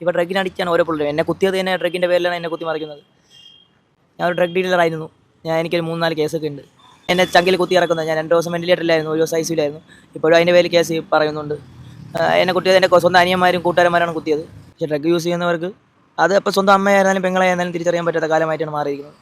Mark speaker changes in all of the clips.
Speaker 1: ഇപ്പോൾ ഡ്രഗിന് അടിക്കാൻ ഓരോ പുള്ളി എന്നെ കുത്തിയത് തന്നെ ഡ്രഗിന്റെ പേരിലാണ് എന്നെ കുത്തി മറിക്കുന്നത്. ഞാൻ ഒരു ഡ്രഗ് ഡീലറായിരുന്നു ഞാൻ എനിക്കൊരു മൂന്നാൽ കേസൊക്കെ ഉണ്ട്. എന്നെ ചങ്കിൽ കുത്തി ഇറക്കുന്നത് ഞാൻ രണ്ട് ദിവസം വെന്റിലേറ്ററിലായിരുന്നു ഒരു ദിവസം ഐസിയിലായിരുന്നു ഇപ്പോഴും അതിന്റെ പേരിൽ കേസ് പറയുന്നുണ്ട്. എന്നെ കുത്തിയത് എന്റെ സ്വന്തം അനിയന്മാരും കൂട്ടുകാരന്മാരാണ് കുത്തിയത്. പക്ഷേ ഡ്രഗ് യൂസ് ചെയ്യുന്നവർക്ക് അത് ഇപ്പോൾ സ്വന്തം അമ്മയായിരുന്നാലും പെങ്ങളായിരുന്നാലും തിരിച്ചറിയാൻ പറ്റാത്ത കാലമായിട്ടാണ് മാറിയിരിക്കുന്നത്.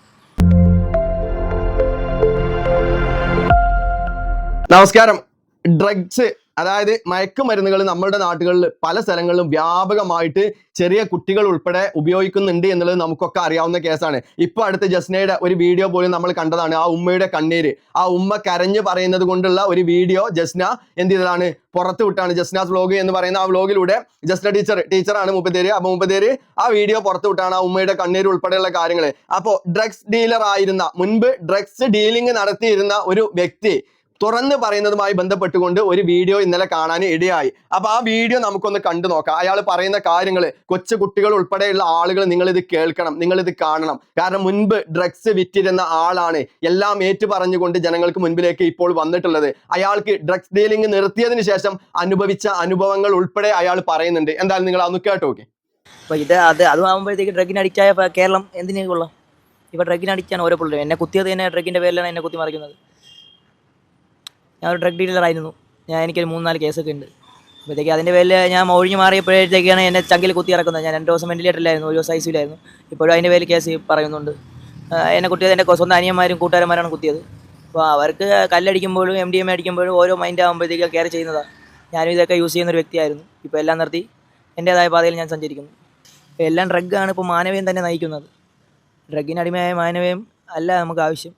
Speaker 2: നമസ്കാരം. ഡ്രഗ്സ് അതായത് മയക്കുമരുന്നുകൾ നമ്മുടെ നാടുകളിൽ പല സ്ഥലങ്ങളിലും വ്യാപകമായിട്ട് ചെറിയ കുട്ടികൾ ഉൾപ്പെടെ ഉപയോഗിക്കുന്നുണ്ട് എന്നുള്ളത് നമുക്കൊക്കെ അറിയാവുന്ന കേസാണ്. ഇപ്പൊ അടുത്ത ജസ്നയുടെ ഒരു വീഡിയോ പോലും നമ്മൾ കണ്ടതാണ്. ആ ഉമ്മയുടെ കണ്ണീര്. ആ ഉമ്മ കരഞ്ഞു പറയുന്നത് കൊണ്ടുള്ള ഒരു വീഡിയോ ജസ്ന എന്ത് ചെയ്തതാണ്? പുറത്ത് വിട്ടാണ്. ജസ്നാസ് വ്ലോഗ് എന്ന് പറയുന്ന ആ വ്ലോഗിലൂടെ ജസ്ന ടീച്ചർ ടീച്ചറാണ് മുപ്പത്തേര് അപ്പൊ മുപ്പത്തേര് ആ വീഡിയോ പുറത്ത് വിട്ടാണ് ആ ഉമ്മയുടെ കണ്ണീര് ഉൾപ്പെടെയുള്ള കാര്യങ്ങൾ അപ്പോൾ ഡ്രഗ്സ് ഡീലർ ആയിരുന്ന മുൻപ് ഡ്രഗ്സ് ഡീലിംഗ് നടത്തിയിരുന്ന ഒരു വ്യക്തി തുറന്ന് പറയുന്നതുമായി ബന്ധപ്പെട്ടുകൊണ്ട് ഒരു വീഡിയോ ഇന്നലെ കാണാൻ ഇടയായി. അപ്പൊ ആ വീഡിയോ നമുക്കൊന്ന് കണ്ടു നോക്കാം. അയാൾ പറയുന്ന കാര്യങ്ങൾ കൊച്ചു കുട്ടികൾ ഉൾപ്പെടെയുള്ള ആളുകൾ നിങ്ങൾ ഇത് കേൾക്കണം നിങ്ങൾ ഇത് കാണണം. കാരണം മുൻപ് ഡ്രഗ്സ് വിറ്റിരുന്ന ആളാണ്. എല്ലാം ഏറ്റു പറഞ്ഞുകൊണ്ട് ജനങ്ങൾക്ക് മുൻപിലേക്ക് ഇപ്പോൾ വന്നിട്ടുള്ളത്. അയാൾക്ക് ഡ്രഗ്സ് ഡീലിംഗ് നിർത്തിയതിന് ശേഷം അനുഭവിച്ച അനുഭവങ്ങൾ ഉൾപ്പെടെ അയാൾ പറയുന്നുണ്ട്. എന്തായാലും നിങ്ങൾ അതൊന്ന് കേട്ടോ ഓക്കെ
Speaker 1: അപ്പോൾ ഇത് അത് അതുമാകുമ്പോഴത്തേക്ക് ഡ്രഗിന് അഡിക്റ്റായ ഇപ്പോൾ കേരളം എന്തിനേക്കുള്ള? ഇപ്പൊ ഡ്രഗിന് അഡിക്റ്റാണ് ഓരോ പുള്ളി എന്നെ കുത്തിയത് തന്നെ ഡ്രഗിന്റെ പേരിലാണ് എന്നെ കുത്തി മറിക്കുന്നത്. ഞാൻ ഒരു ഡ്രഗ് ഡീലറായിരുന്നു ഞാൻ എനിക്കൊരു മൂന്നാൽ കേസൊക്കെ ഉണ്ട്. അപ്പോഴത്തേക്ക് അതിന്റെ പേരിൽ ഞാൻ ഒഴിഞ്ഞു മാറിയപ്പോഴത്തേക്കാണ് എന്നെ ചങ്കിൽ കുത്തി ഇറക്കുന്നത്. ഞാൻ രണ്ട് ദിവസം വെന്റിലേറ്ററിലായിരുന്നു ഒരു ദിവസം ഐസിയിലായിരുന്നു ഇപ്പോഴും അതിന്റെ പേരിൽ കേസ് പറയുന്നുണ്ട്. എന്നെ കുത്തിയത് എന്റെ സ്വന്തം അനിയന്മാരും കൂട്ടുകാരന്മാരാണ് കുത്തിയത്. അപ്പോൾ അവർക്ക് കല്ലടിക്കുമ്പോഴും എം ഡി എം അടിക്കുമ്പോഴും ഓരോ മൈൻഡ് ആകുമ്പോഴത്തേക്കും കെയർ ചെയ്യുന്നതാണ് ഞാനും ഇതൊക്കെ യൂസ് ചെയ്യുന്ന ഒരു വ്യക്തിയായിരുന്നു. ഇപ്പോൾ എല്ലാം നിർത്തി. എന്റേതായ പാതയിൽ ഞാൻ സഞ്ചരിക്കുന്നു. ഇപ്പോൾ എല്ലാം ഡ്രഗാണ് ഇപ്പോൾ മാനവീയം തന്നെ നയിക്കുന്നത്. ഡ്രഗിന് അടിമയായ മാനവീയം അല്ല നമുക്ക് ആവശ്യം.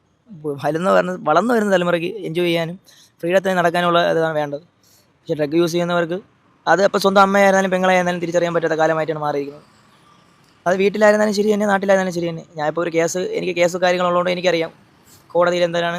Speaker 1: വളർന്നു വരുന്ന വളർന്നു വരുന്ന തലമുറയ്ക്ക് എൻജോയ് ചെയ്യാനും ഫ്രീഡത്തിൽ നടക്കാനുള്ള ഇതാണ് വേണ്ടത്. പക്ഷേ ഡ്രഗ് യൂസ് ചെയ്യുന്നവർക്ക് അത് ഇപ്പോൾ സ്വന്തം അമ്മയായിരുന്നാലും പെങ്ങളായിരുന്നാലും തിരിച്ചറിയാൻ പറ്റാത്ത കാലമായിട്ടാണ് മാറിയിരിക്കുന്നത്. അത് വീട്ടിലായിരുന്നാലും ശരി തന്നെ നാട്ടിലായിരുന്നാലും ശരി തന്നെ. ഞാനിപ്പോൾ ഒരു കേസ് എനിക്ക് കേസ് കാര്യങ്ങളുള്ളതുകൊണ്ട് എനിക്കറിയാം. കോടതിയിൽ എന്താണ്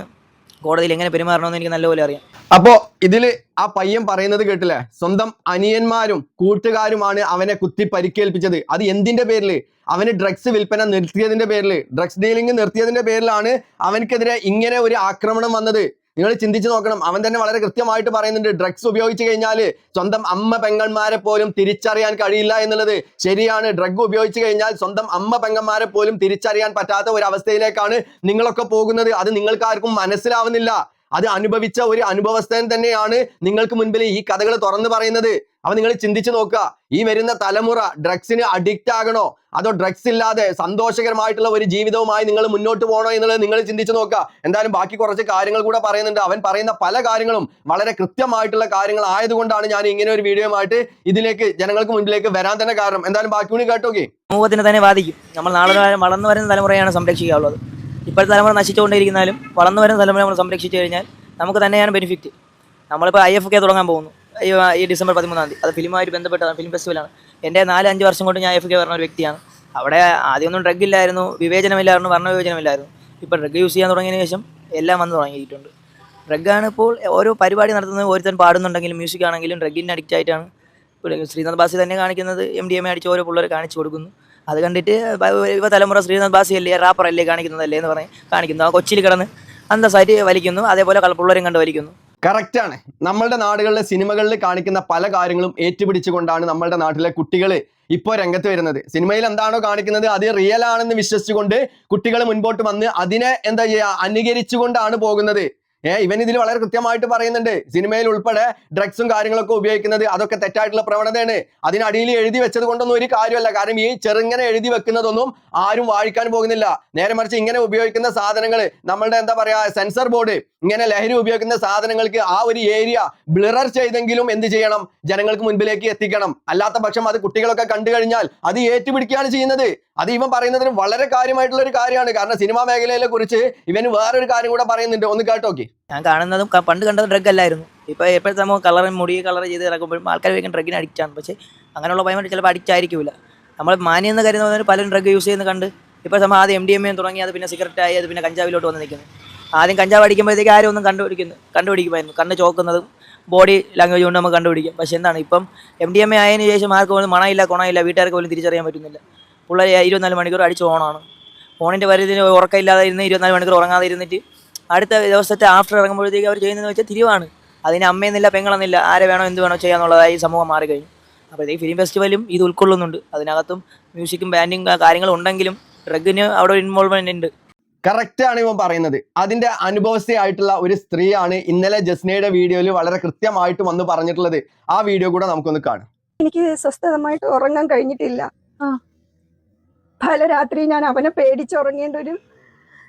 Speaker 1: കോടതിയിൽ എങ്ങനെ പെരുമാറണമെന്ന് എനിക്ക് നല്ലപോലെ അറിയാം.
Speaker 2: അപ്പോൾ ഇതിൽ ആ പയ്യൻ പറയുന്നത് കേട്ടില്ലേ? സ്വന്തം അനിയന്മാരും കൂട്ടുകാരുമാണ് അവനെ കുത്തി പരിക്കേൽപ്പിച്ചത് അത് എന്തിന്റെ പേരിൽ അവന് ഡ്രഗ്സ് വിൽപ്പന നിർത്തിയതിന്റെ പേരിൽ ഡ്രഗ്സ് ഡീലിംഗ് നിർത്തിയതിന്റെ പേരിലാണ് അവനക്കെതിരെ ഇങ്ങനെ ഒരു ആക്രമണം വന്നത്. നിങ്ങൾ ചിന്തിച്ചു നോക്കണം. അവൻ തന്നെ വളരെ കൃത്യമായിട്ട് പറയുന്നുണ്ട് ഡ്രഗ്സ് ഉപയോഗിച്ചു കഴിഞ്ഞാൽ സ്വന്തം അമ്മ പെങ്ങന്മാരെ പോലും തിരിച്ചറിയാൻ കഴിയില്ല എന്നുള്ളത് ശരിയാണ്. ഡ്രഗ് ഉപയോഗിച്ചു കഴിഞ്ഞാൽ സ്വന്തം അമ്മ പെങ്ങന്മാരെ പോലും തിരിച്ചറിയാൻ പറ്റാത്ത ഒരു അവസ്ഥയിലേക്കാണ് നിങ്ങളൊക്കെ പോകുന്നത്. അത് നിങ്ങൾക്ക് ആർക്കും മനസ്സിലാവുന്നില്ല. അത് അനുഭവിച്ച ഒരു അനുഭവസ്ഥൻ തന്നെയാണ് നിങ്ങൾക്ക് മുൻപിൽ ഈ കഥകൾ തുറന്നു പറയുന്നത്. അപ്പൊ നിങ്ങൾ ചിന്തിച്ചു നോക്കുക. ഈ വരുന്ന തലമുറ ഡ്രഗ്സിന് അഡിക്റ്റ് ആകണോ? അതോ ഡ്രഗ്സ് ഇല്ലാതെ സന്തോഷകരമായിട്ടുള്ള ഒരു ജീവിതവുമായി നിങ്ങൾ മുന്നോട്ട് പോകണോ എന്നുള്ളത് നിങ്ങൾ ചിന്തിച്ചു നോക്കുക. എന്തായാലും ബാക്കി കുറച്ച് കാര്യങ്ങൾ കൂടെ പറയുന്നുണ്ട്. അവൻ പറയുന്ന പല കാര്യങ്ങളും വളരെ കൃത്യമായിട്ടുള്ള കാര്യങ്ങൾ ആയതുകൊണ്ടാണ് ഞാൻ ഇങ്ങനെ ഒരു വീഡിയോ ആയിട്ട് ഇതിലേക്ക് ജനങ്ങൾക്ക് മുന്നിലേക്ക് വരാൻ തന്നെ കാരണം. എന്തായാലും ബാക്കി കൂടി കേട്ടോക്കെ.
Speaker 1: സമൂഹത്തിന് തന്നെ ബാധിക്കും. നമ്മൾ നാളെ വളർന്നു വരുന്ന തലമുറയാണ് സംരക്ഷിക്കാനുള്ളത്. ഇപ്പോഴത്തെ തലമുറ നശിച്ചുകൊണ്ടിരിക്കുന്നാലും വളർന്നു വരുന്ന തലമുറ നമ്മൾ സംരക്ഷിച്ചു കഴിഞ്ഞാൽ നമുക്ക് തന്നെയാണ് ബെനിഫിറ്റ്. നമ്മളിപ്പോൾ ഐ എഫ് കെ തുടങ്ങാൻ പോകുന്നു. ഈ ഡിസംബർ പതിമൂന്നാം തീയതി. അത് ഫിലിമായിട്ട് ബന്ധപ്പെട്ടതാണ് ഫിലിം ഫെസ്റ്റിവലാണ്. എന്റെ നാല് അഞ്ച് വർഷം കൊണ്ട് ഞാൻ ഐ എഫ് കെ പറഞ്ഞ ഒരു വ്യക്തിയാണ്. അവിടെ ആദ്യമൊന്നും ഡ്രഗ് ഇല്ലായിരുന്നു വിവേചനമില്ലായിരുന്നു വർണ വിവേചനമില്ലായിരുന്നു ഇപ്പോൾ ഡ്രഗ് യൂസ് ചെയ്യാൻ തുടങ്ങിയതിന് ശേഷം എല്ലാം വന്ന് തുടങ്ങിയിട്ടുണ്ട്. ഡ്രഗാണ് ഇപ്പോൾ ഓരോ പരിപാടി നടത്തുന്നത് ഓരോരുത്തൻ പാടുന്നുണ്ടെങ്കിലും മ്യൂസിക് ആണെങ്കിലും ഡ്രഗിന്റെ അഡിക്റ്റ് ആയിട്ടാണ് ശ്രീനാഥ് ബാസി തന്നെ കാണിക്കുന്നത്. എം ഡി എം എ അടിച്ച് ഓരോ പിള്ളേർ കാണിച്ചു കൊടുക്കുന്നു. അത് കണ്ടിട്ട് യുവ തലമുറ ശ്രീനാഥ് ബാസി അല്ലേ റാപ്പർ അല്ലേ കാണിക്കുന്നതല്ലേ എന്ന് പറഞ്ഞ് കാണിക്കുന്നു. ആ കൊച്ചിയിൽ കിടന്ന് അന്തസ്സായിട്ട് വലിക്കുന്നു അതേപോലെ കളപ്പുള്ളവരും കണ്ട് വലിക്കുന്നു.
Speaker 2: കറക്റ്റാണ് നമ്മളുടെ നാടുകളിലെ സിനിമകളിൽ കാണിക്കുന്ന പല കാര്യങ്ങളും ഏറ്റുപിടിച്ചുകൊണ്ടാണ് നമ്മളുടെ നാട്ടിലെ കുട്ടികൾ ഇപ്പോൾ രംഗത്ത് വരുന്നത്. സിനിമയിൽ എന്താണോ കാണിക്കുന്നത് അത് റിയൽ ആണെന്ന് വിശ്വസിച്ചുകൊണ്ട് കുട്ടികൾ മുൻപോട്ട് വന്ന് അതിനെ എന്താ ചെയ്യുക അനുകരിച്ചുകൊണ്ടാണ് പോകുന്നത്. ഏ ഇവൻ ഇതിൽ വളരെ കൃത്യമായിട്ട് പറയുന്നുണ്ട്. സിനിമയിൽ ഉൾപ്പെടെ ഡ്രഗ്സും കാര്യങ്ങളൊക്കെ ഉപയോഗിക്കുന്നത് അതൊക്കെ തെറ്റായിട്ടുള്ള പ്രവണതയാണ്. അതിനടിയിൽ എഴുതി വെച്ചത് കൊണ്ടൊന്നും ഒരു കാര്യമല്ല. കാരണം ഈ ചെറുങ്ങനെ എഴുതി വെക്കുന്നതൊന്നും ആരും വായിക്കാൻ പോകുന്നില്ല. നേരെ മറിച്ച് ഇങ്ങനെ ഉപയോഗിക്കുന്ന സാധനങ്ങൾ നമ്മളുടെ എന്താ പറയാ സെൻസർ ബോർഡ് ഇങ്ങനെ ലഹരി ഉപയോഗിക്കുന്ന സാധനങ്ങൾക്ക് ആ ഒരു ഏരിയ ബ്ലിറർ ചെയ്തെങ്കിലും എന്ത് ചെയ്യണം? ജനങ്ങൾക്ക് മുൻപിലേക്ക് എത്തിക്കണം. അല്ലാത്ത പക്ഷം അത് കുട്ടികളൊക്കെ കണ്ടു കഴിഞ്ഞാൽ അത് ഏറ്റുപിടിക്കുകയാണ് ചെയ്യുന്നത്. അത് ഇവൻ പറയുന്നതിന് വളരെ കാര്യമായിട്ടുള്ള ഒരു കാര്യമാണ്. കാരണം സിനിമാ മേഖലയെ കുറിച്ച് ഇവന് വേറൊരു കാര്യം കൂടെ പറയുന്നുണ്ട്. ഒന്ന് കേട്ടോക്കി.
Speaker 1: ഞാൻ കാണുന്നതും പണ്ട് കണ്ടത് ഡ്രഗ് അല്ലായിരുന്നു. ഇപ്പോൾ എപ്പോഴത്തെ നമ്മൾ കളർ മുടി കളർ ചെയ്ത് ഇറക്കുമ്പോഴും ആൾക്കാർ വേഗം ഡ്രഗിന് അഡിക്റ്റ് ആണ്. പക്ഷേ അങ്ങനെയുള്ള ഭയമായിട്ട് ചിലപ്പോൾ അഡിക്റ്റ് ആയിരിക്കില്ല നമ്മൾ മാനി എന്ന് കരുതുന്നവർ പലരും ഡ്രഗ് യൂസ് ചെയ്യുന്ന കണ്ട് ഇപ്പോൾ നമ്മൾ ആദ്യം എം ഡി എം എ തുടങ്ങി അത് പിന്നെ സിഗരറ്റ് ആയി അത് പിന്നെ കഞ്ചാവിലോട്ട് വന്ന് നിൽക്കുന്നു ആദ്യം കഞ്ചാവ് അടിക്കുമ്പോഴത്തേക്ക് ആരും ഒന്നും കണ്ടുപിടിക്കുന്നു കണ്ടുപിടിക്കുമായിരുന്നു. കണ്ണ് ചോക്കുന്നതും ബോഡി ലാംഗ്വേജ് കൊണ്ട് നമുക്ക് കണ്ടുപിടിക്കും. പക്ഷേ എന്താണ് ഇപ്പം എം ഡി എം എ ആയതിനു ശേഷം ആർക്കും പോലും മണമില്ല കുണമില്ല വീട്ടുകാർക്ക് പോലും തിരിച്ചറിയാൻ പറ്റുന്നില്ല. പിള്ളേർ ഇരുപത്തിനാല് മണിക്കൂർ അടിച്ച് ഓണാണ് ഫോണിന്റെ വരുന്നതിന് ഉറക്കമില്ലാതെ ഇരുന്ന് ഇരുപത്തിനാല് മണിക്കൂർ ഉറങ്ങാതെ ഇരുന്നിട്ട് അടുത്ത ദിവസത്തെ ആഫ്റ്റർ ഇറങ്ങുമ്പോഴത്തേക്ക് അവർ ചെയ്യുന്നതെന്ന് വെച്ചാൽ തിരിവാണ്. അതിന് അമ്മയെന്നില്ല പെങ്ങളെന്നില്ല ആരെ വേണോ എന്ത് വേണോ ചെയ്യാന്നുള്ളതായി സമൂഹം മാറിക്കഴിഞ്ഞു. അപ്പോഴത്തേക്ക് ഫിലിം ഫെസ്റ്റിവലും ഇത് ഉൾക്കൊള്ളുന്നുണ്ട്. അതിനകത്തും മ്യൂസിക്കും ബാൻഡിങ് കാര്യങ്ങളും ഉണ്ടെങ്കിലും ഡ്രഗിന് അവിടെ ഒരു ഇൻവോൾവ്മെന്റ് ഉണ്ട്.
Speaker 2: കറക്റ്റ് ആണ് ഇവൻ പറയുന്നത്. അതിന്റെ അനുഭവസ്ഥയായിട്ടുള്ള ഒരു സ്ത്രീയാണ് ഇന്നലെ ജസ്നയുടെ വീഡിയോയിൽ വളരെ കൃത്യമായിട്ട് വന്ന് പറഞ്ഞിട്ടുള്ളത്. ആ വീഡിയോ കൂടെ നമുക്കൊന്ന് കാണാം.
Speaker 3: എനിക്ക് സ്വസ്ഥതമായിട്ട് ഉറങ്ങാൻ കഴിഞ്ഞിട്ടില്ല.
Speaker 4: ആ.
Speaker 3: പല രാത്രി ഞാൻ അവനെ പേടിച്ചുറങ്ങേണ്ട ഒരു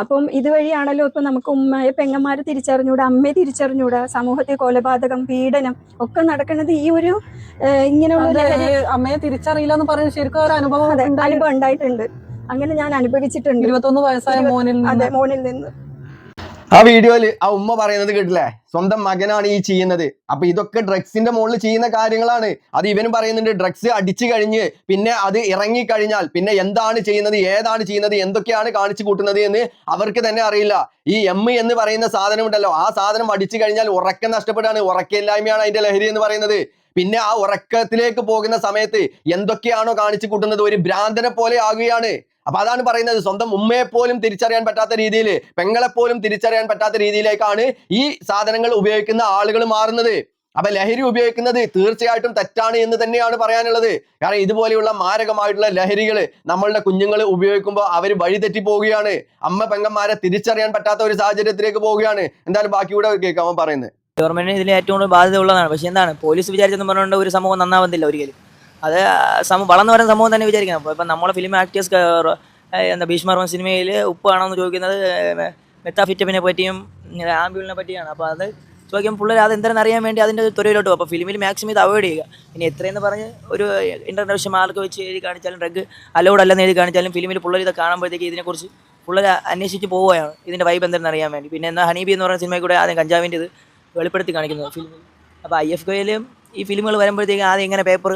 Speaker 3: അപ്പം ഇതുവഴിയാണല്ലോ ഇപ്പം നമുക്ക് ഉമ്മയെ പെങ്ങന്മാരെ തിരിച്ചറിഞ്ഞൂടാ അമ്മയെ തിരിച്ചറിഞ്ഞൂടാ സമൂഹത്തിൽ കൊലപാതകം പീഡനം ഒക്കെ നടക്കുന്നത് ഈ ഒരു ഇങ്ങനെയുള്ള
Speaker 4: അമ്മയെ തിരിച്ചറിയില്ല എന്ന് പറയുന്നത് ശരിക്കും ഒരു അനുഭവം.
Speaker 3: അനുഭവം ഉണ്ടായിട്ടുണ്ട്. അങ്ങനെ ഞാൻ അനുഭവിച്ചിട്ടുണ്ട്.
Speaker 4: ഇരുപത്തൊന്ന് വയസ്സായ മോനിൽ
Speaker 3: അതെ മോനിൽ നിന്ന്.
Speaker 2: ആ വീഡിയോയിൽ ആ ഉമ്മ പറയുന്നത് കേട്ടില്ലേ? സ്വന്തം മകനാണ് ഈ ചെയ്യുന്നത്. അപ്പൊ ഇതൊക്കെ ഡ്രഗ്സിന്റെ മുകളിൽ ചെയ്യുന്ന കാര്യങ്ങളാണ്. അത് ഇവനും പറയുന്നുണ്ട് ഡ്രഗ്സ് അടിച്ചു കഴിഞ്ഞ് പിന്നെ അത് ഇറങ്ങി കഴിഞ്ഞാൽ പിന്നെ എന്താണ് ചെയ്യുന്നത് ഏതാണ് ചെയ്യുന്നത് എന്തൊക്കെയാണ് കാണിച്ചു കൂട്ടുന്നത് എന്ന് അവർക്ക് തന്നെ അറിയില്ല. ഈ എം എന്ന് പറയുന്ന സാധനം ഉണ്ടല്ലോ ആ സാധനം അടിച്ചു കഴിഞ്ഞാൽ ഉറക്കം നഷ്ടപ്പെടാണ് ഉറക്കമില്ലായ്മയാണ് അതിന്റെ ലഹരി എന്ന് പറയുന്നത്. പിന്നെ ആ ഉറക്കത്തിലേക്ക് പോകുന്ന സമയത്ത് എന്തൊക്കെയാണോ കാണിച്ചു കൂട്ടുന്നത് ഒരു ഭ്രാന്തനെ പോലെ ആകുകയാണ്. അപ്പൊ അതാണ് പറയുന്നത് സ്വന്തം ഉമ്മയെ പോലും തിരിച്ചറിയാൻ പറ്റാത്ത രീതിയിൽ പെങ്ങളെ പോലും തിരിച്ചറിയാൻ പറ്റാത്ത രീതിയിലേക്കാണ് ഈ സാധനങ്ങൾ ഉപയോഗിക്കുന്ന ആളുകൾ മാറുന്നത്. അപ്പൊ ലഹരി ഉപയോഗിക്കുന്നത് തീർച്ചയായിട്ടും തെറ്റാണ് എന്ന് തന്നെയാണ് പറയാനുള്ളത്. കാരണം ഇതുപോലെയുള്ള മാരകമായിട്ടുള്ള ലഹരികൾ നമ്മളുടെ കുഞ്ഞുങ്ങൾ ഉപയോഗിക്കുമ്പോൾ അവർ വഴിതെറ്റി പോവുകയാണ്. അമ്മ പെങ്ങന്മാരെ തിരിച്ചറിയാൻ പറ്റാത്ത ഒരു സാഹചര്യത്തിലേക്ക് പോവുകയാണ്. എന്തായാലും ബാക്കി കൂടെ കേൾക്കാൻ പറയുന്നത്?
Speaker 1: ഗവൺമെന്റിന് ഇതിൽ ഏറ്റവും കൂടുതൽ ബാധ്യത ഉള്ളതാണ് പക്ഷെ എന്താണ്? പോലീസ് വിചാരിച്ചെന്ന് പറഞ്ഞുകൊണ്ട് ഒരു സമൂഹം നന്നാവുന്നില്ല ഒരിക്കലും. അത് വളർന്നു വരുന്ന സമൂഹം തന്നെ വിചാരിക്കണം. ഇപ്പം നമ്മളെ ഫിലിം ആക്ടേഴ്സ് എന്താ ഭീഷ്മർമ്മ സിനിമയിൽ ഉപ്പാണോ എന്ന് ചോദിക്കുന്നത് മെത്താഫിറ്റമിനെ പറ്റിയും ആംബ്യൂളിനെ പറ്റിയാണ്. അപ്പോൾ അത് ചോദിക്കുമ്പോൾ പിള്ളേർ അത് എന്താണെന്ന് അറിയാൻ വേണ്ടി അതിന്റെ തുരയിലോട്ട് പോകും. അപ്പോൾ ഫിലിമിൽ മാക്സിമം ഇത് അവോയ്ഡ് ചെയ്യുക. ഇനി എത്രയെന്ന് പറഞ്ഞ് ഒരു ഇന്റർനാഷണൽ മാർക്ക് വെച്ച് എഴുതി കാണിച്ചാലും ഡ്രഗ് അലോഡ് അല്ലെന്ന് എഴുതി കാണിച്ചാലും ഫിലിമിൽ പിള്ളേർ ഇത് കാണുമ്പോഴത്തേക്ക് ഇതിനെക്കുറിച്ച് പിള്ളേർ അന്വേഷിച്ച് പോവുകയാണ്. ഇതിന്റെ വൈബ് എന്തെന്ന് അറിയാൻ വേണ്ടി. പിന്നെ എന്നാൽ ഹണീബി എന്ന് പറയുന്ന സിനിമയിൽ കൂടെ ആദ്യം കഞ്ചാവിന്റെ ഇത് വെളിപ്പെടുത്തി കാണിക്കുന്നത് ഫിലിമിൽ അപ്പോൾ ഐ എഫ് കെയിലും ഈ ഫിലിമുകൾ വരുമ്പോഴത്തേക്ക് ആദ്യം ഇങ്ങനെ പേപ്പർ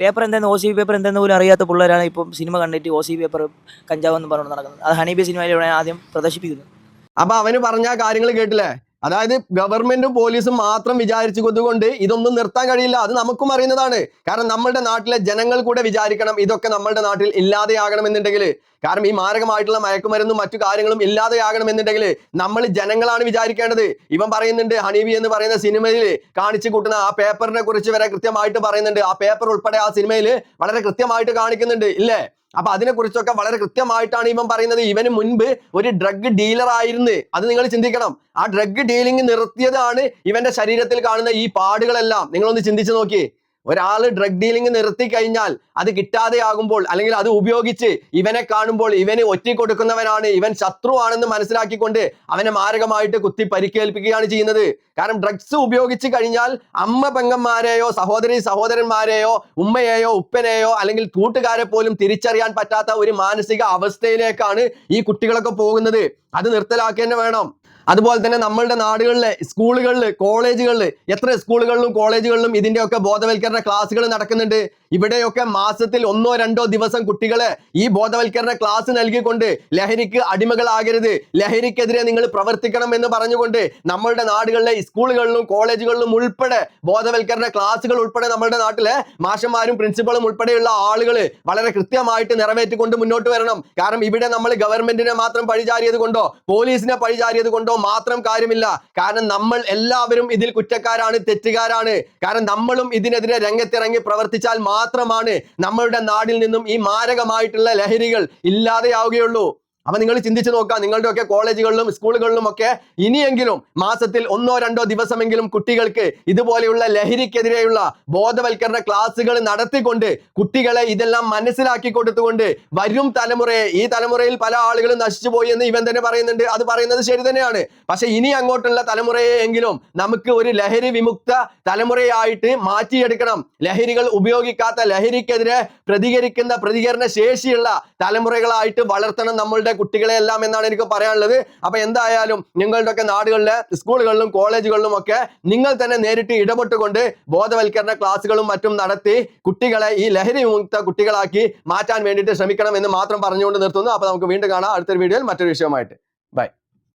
Speaker 1: പേപ്പർ എന്തെന്ന് ഒ സി ബി പേപ്പർ എന്താണെന്ന് പോലും അറിയാത്ത പിള്ളേരാണ് ഇപ്പം സിനിമ കണ്ടിട്ട് ഒ സി ബി പേപ്പർ കഞ്ചാവ് എന്ന് പറഞ്ഞുകൊണ്ട് നടക്കുന്നത്. അത് ഹണീബി സിനിമയിലൂടെ ആദ്യം പ്രദർശിപ്പിക്കുന്നത്
Speaker 2: അപ്പൊ അവന് പറഞ്ഞ കാര്യങ്ങൾ കേട്ടില്ലേ? അതായത് ഗവൺമെന്റും പോലീസും മാത്രം വിചാരിച്ചുകൊണ്ട് ഇതൊന്നും നിർത്താൻ കഴിയില്ല. അത് നമുക്കും അറിയുന്നതാണ്. കാരണം നമ്മളുടെ നാട്ടിലെ ജനങ്ങൾ കൂടെ വിചാരിക്കണം. ഇതൊക്കെ നമ്മളുടെ നാട്ടിൽ ഇല്ലാതെയാകണമെന്നുണ്ടെങ്കിൽ കാരണം ഈ മാരകമായിട്ടുള്ള മയക്കുമരുന്നും മറ്റു കാര്യങ്ങളും ഇല്ലാതെയാകണമെന്നുണ്ടെങ്കിൽ നമ്മൾ ജനങ്ങളാണ് വിചാരിക്കേണ്ടത്. ഇവൻ പറയുന്നുണ്ട് ഹണീബി എന്ന് പറയുന്ന സിനിമയിൽ കാണിച്ചു കൂട്ടുന്ന ആ പേപ്പറിനെ കുറിച്ച് വരെ കൃത്യമായിട്ട് പറയുന്നുണ്ട്. ആ പേപ്പർ ഉൾപ്പെടെ ആ സിനിമയിൽ വളരെ കൃത്യമായിട്ട് കാണിക്കുന്നുണ്ട്. ഇല്ലേ? അപ്പൊ അതിനെ കുറിച്ചൊക്കെ വളരെ കൃത്യമായിട്ടാണ് ഇവൻ പറയുന്നത്. ഇവന് മുൻപ് ഒരു ഡ്രഗ് ഡീലർ ആയിരുന്നു. അത് നിങ്ങൾ ചിന്തിക്കണം. ആ ഡ്രഗ് ഡീലിംഗ് നിർത്തിയതാണ് ഇവന്റെ ശരീരത്തിൽ കാണുന്ന ഈ പാടുകളെല്ലാം. നിങ്ങളൊന്ന് ചിന്തിച്ചു നോക്കി ഒരാൾ ഡ്രഗ് ഡീലിംഗ് നിർത്തി കഴിഞ്ഞാൽ അത് കിട്ടാതെയാകുമ്പോൾ അല്ലെങ്കിൽ അത് ഉപയോഗിച്ച് ഇവനെ കാണുമ്പോൾ ഇവന് ഒറ്റിക്കൊടുക്കുന്നവനാണ് ഇവൻ ശത്രുവാണെന്ന് മനസ്സിലാക്കിക്കൊണ്ട് അവനെ മാരകമായിട്ട് കുത്തി പരിക്കേൽപ്പിക്കുകയാണ് ചെയ്യുന്നത്. കാരണം ഡ്രഗ്സ് ഉപയോഗിച്ച് കഴിഞ്ഞാൽ അമ്മ പെങ്ങന്മാരെയോ സഹോദരി സഹോദരന്മാരെയോ ഉമ്മയെയോ ഉപ്പനെയോ അല്ലെങ്കിൽ കൂട്ടുകാരെ പോലും തിരിച്ചറിയാൻ പറ്റാത്ത ഒരു മാനസിക അവസ്ഥയിലേക്കാണ് ഈ കുട്ടികളൊക്കെ പോകുന്നത്. അത് നിർത്തലാക്കേണ്ട തന്നെ വേണം. അതുപോലെ തന്നെ നമ്മളുടെ നാടുകളിലെ സ്കൂളുകളിൽ കോളേജുകളിൽ എത്ര സ്കൂളുകളിലും കോളേജുകളിലും ഇതിന്റെയൊക്കെ ബോധവൽക്കരണ ക്ലാസ്സുകൾ നടക്കുന്നുണ്ട്? ഇവിടെയൊക്കെ മാസത്തിൽ ഒന്നോ രണ്ടോ ദിവസം കുട്ടികളെ ഈ ബോധവൽക്കരണ ക്ലാസ് നൽകിക്കൊണ്ട് ലഹരിക്ക് അടിമകളാകരുത്. ലഹരിക്കെതിരെ നിങ്ങൾ പ്രവർത്തിക്കണം എന്ന് പറഞ്ഞുകൊണ്ട് നമ്മളുടെ നാടുകളിലെ സ്കൂളുകളിലും കോളേജുകളിലും ഉൾപ്പെടെ ബോധവൽക്കരണ ക്ലാസ്സുകൾ ഉൾപ്പെടെ നമ്മളുടെ നാട്ടിലെ മാഷന്മാരും പ്രിൻസിപ്പളും ഉൾപ്പെടെയുള്ള ആളുകൾ വളരെ കൃത്യമായിട്ട് നിറവേറ്റിക്കൊണ്ട് മുന്നോട്ട് വരണം. കാരണം ഇവിടെ നമ്മൾ ഗവൺമെന്റിനെ മാത്രം പഴിചാരിയത് കൊണ്ടോ പോലീസിനെ പഴിചാരിയത് കൊണ്ടോ മാത്രം കാര്യമില്ല. കാരണം നമ്മൾ എല്ലാവരും ഇതിൽ കുറ്റക്കാരാണ് തെറ്റുകാരാണ്. കാരണം നമ്മളും ഇതിനെതിരെ രംഗത്തിറങ്ങി പ്രവർത്തിച്ചാൽ മാത്രമാണ് നമ്മളുടെ നാടിൽ നിന്നും ഈ മാരകമായിട്ടുള്ള ലഹരികൾ ഇല്ലാതെയാവുകയുള്ളൂ. അപ്പൊ നിങ്ങൾ ചിന്തിച്ചു നോക്കുക നിങ്ങളുടെ ഒക്കെ കോളേജുകളിലും സ്കൂളുകളിലും ഒക്കെ ഇനിയെങ്കിലും മാസത്തിൽ ഒന്നോ രണ്ടോ ദിവസമെങ്കിലും കുട്ടികൾക്ക് ഇതുപോലെയുള്ള ലഹരിക്കെതിരെയുള്ള ബോധവൽക്കരണ ക്ലാസ്സുകൾ നടത്തിക്കൊണ്ട് കുട്ടികളെ ഇതെല്ലാം മനസ്സിലാക്കി കൊടുത്തുകൊണ്ട് വരും തലമുറയെ ഈ തലമുറയിൽ പല ആളുകളും നശിച്ചു പോയി എന്ന് ഇവൻ തന്നെ പറയുന്നുണ്ട്. അത് പറയുന്നത് ശരി തന്നെയാണ്. പക്ഷെ ഇനി അങ്ങോട്ടുള്ള തലമുറയെ എങ്കിലും നമുക്ക് ഒരു ലഹരി വിമുക്ത തലമുറയായിട്ട് മാറ്റിയെടുക്കണം. ലഹരികൾ ഉപയോഗിക്കാത്ത ലഹരിക്കെതിരെ പ്രതികരിക്കുന്ന പ്രതികരണ ശേഷിയുള്ള തലമുറകളായിട്ട് വളർത്തണം നമ്മളുടെ കുട്ടികളെ എല്ലാം എന്നാണ് എനിക്ക് പറയാനുള്ളത്. അപ്പൊ എന്തായാലും നിങ്ങളുടെ ഒക്കെ നാടുകളിലെ സ്കൂളുകളിലും കോളേജുകളിലും ഒക്കെ നിങ്ങൾ തന്നെ നേരിട്ട് ഇടപെട്ടുകൊണ്ട് ബോധവൽക്കരണ ക്ലാസ്സുകളും മറ്റും നടത്തി കുട്ടികളെ ഈ ലഹരി വിമുക്ത കുട്ടികളാക്കി മാറ്റാൻ വേണ്ടിയിട്ട് ശ്രമിക്കണം എന്ന് മാത്രം പറഞ്ഞുകൊണ്ട് നിർത്തുന്നു. അപ്പൊ നമുക്ക് വീണ്ടും കാണാം. അടുത്തൊരു വീഡിയോയിൽ മറ്റൊരു വിഷയമായിട്ട് ബൈ.